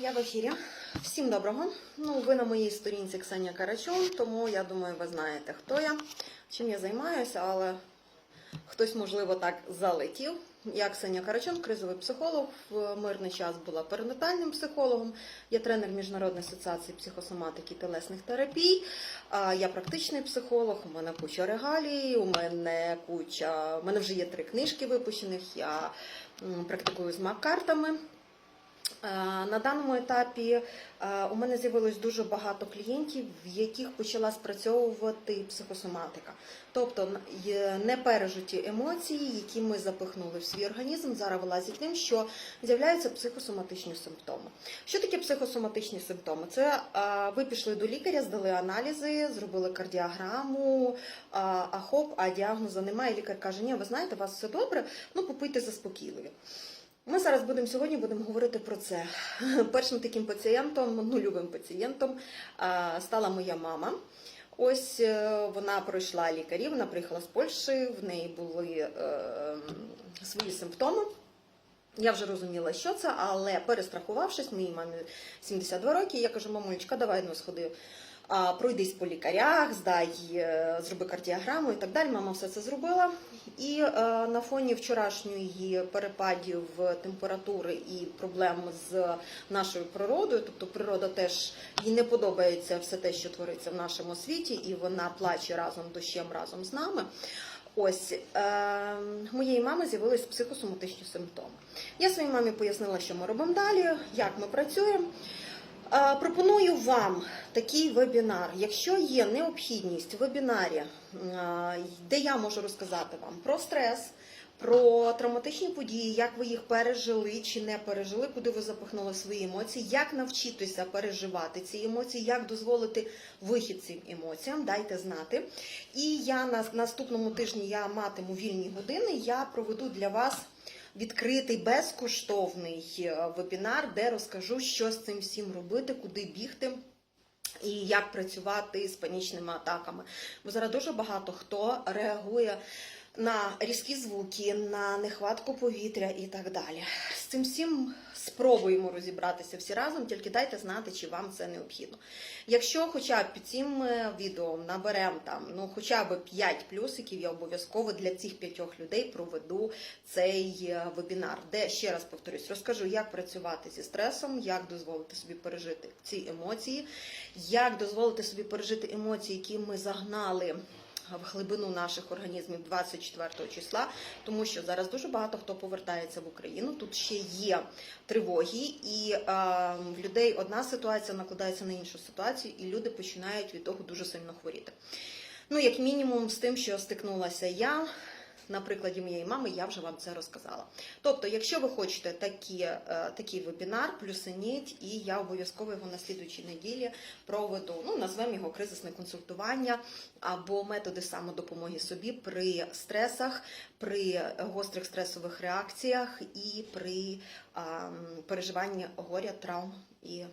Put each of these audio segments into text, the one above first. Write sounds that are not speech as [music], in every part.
Я в ефірі. Всім доброго. Ну, ви на моїй сторінці Ксенія Карачун, тому я думаю, ви знаєте, хто я, чим я займаюся, але хтось, можливо, так залетів. Я Ксенія Карачун, кризовий психолог. В мирний час була перинатальним психологом. Я тренер Міжнародної асоціації психосоматики і телесних терапій. Я практичний психолог, у мене куча регалій, у мене куча. У мене вже є три книжки випущених. Я практикую з мак-картами. Е, На даному етапі е, у мене з'явилось дуже багато клієнтів, в яких почала спрацьовувати психосоматика. Тобто н- є непережиті емоції, які ми запихнули в свій організм, зараз вилазять тим, що з'являються психосоматичні симптоми. Що таке психосоматичні симптоми? Це е, ви пішли до лікаря, здали аналізи, зробили кардіограму, а хоп, а діагноза немає. Лікар каже: Ні, ви знаєте, у вас все добре, ну попийте заспокійливі. Ми зараз будемо сьогодні будемо говорити про це. [laughs] Першим таким пацієнтом, ну любим пацієнтом, стала моя мама. Ось е, вона пройшла лікарів, вона приїхала з Польщі, в неї були е, свої симптоми. Я вже розуміла, що це, але перестрахувавшись, моїй мамі 72 роки, я кажу, мамулечка, давай ну сходи, пройдись по лікарях, здай, е, зроби кардіограму і так далі. Мама все це зробила. І е, на фоні вчорашньої перепадів температури і проблем з нашою природою, тобто природа теж їй не подобається все те, що твориться в нашому світі, і вона плаче разом дощем разом з нами. Ось е, моєї мами з'явились психосоматичні симптоми. Я своїй мамі пояснила, що ми робимо далі, як ми працюємо. Пропоную вам такий вебінар. Якщо є необхідність в вебінарі, де я можу розказати вам про стрес, про травматичні події, як ви їх пережили чи не пережили, куди ви запихнули свої емоції, як навчитися переживати ці емоції, як дозволити вихід цим емоціям, дайте знати. І я на наступному тижні я матиму вільні години. Я проведу для вас відкритий безкоштовний е, вебінар, де розкажу, що з цим всім робити, куди бігти. І як працювати з панічними атаками. Бо зараз дуже багато хто реагує на різкі звуки, на нехватку повітря і так далі. Цим всім спробуємо розібратися всі разом, тільки дайте знати, чи вам це необхідно. Якщо хоча б під цим е, відео наберемо там ну хоча б 5 плюсиків, я обов'язково для цих п'ятьох людей проведу цей е, вебінар, де ще раз повторюсь, розкажу, як працювати зі стресом, як дозволити собі пережити ці емоції, як дозволити собі пережити емоції, які ми загнали в глибину наших організмів 24 числа, тому що зараз дуже багато хто повертається в Україну. Тут ще є тривоги, і е, в людей одна ситуація накладається на іншу ситуацію, і люди починають від того дуже сильно хворіти. Ну, як мінімум, з тим, що стикнулася я. На прикладі моєї мами я вже вам це розказала. Тобто, якщо ви хочете такі, е, такий вебінар, плюсаніть, і я обов'язково його на слідуючій неділі проведу. Ну, назвемо його кризисне консультування або методи самодопомоги собі при стресах, при гострих стресових реакціях і при а, переживанні горя, травм і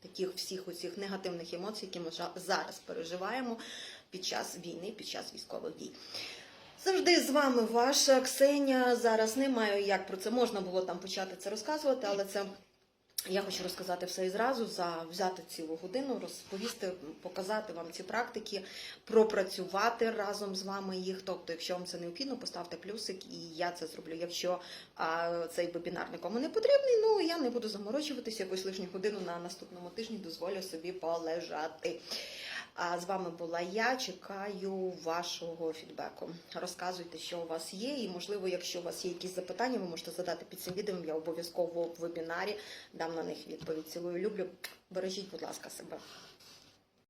таких всіх оцих негативних емоцій, які ми зараз переживаємо під час війни, під час військових дій. Завжди з вами ваша Ксенія. Зараз не маю як про це можна було там почати це розказувати, але це я хочу розказати все і зразу, за взяти цілу годину, розповісти, показати вам ці практики, пропрацювати разом з вами їх. Тобто, якщо вам це необхідно, поставте плюсик, і я це зроблю. Якщо а, цей вебінар нікому не потрібний, ну я не буду заморочуватися якусь лишню годину на наступному тижні, дозволю собі полежати. А з вами була я. Чекаю вашого фідбеку. Розказуйте, що у вас є, і можливо, якщо у вас є якісь запитання, ви можете задати під цим відео. Я обов'язково в вебінарі дам на них відповідь. Цілую люблю. Бережіть, будь ласка, себе.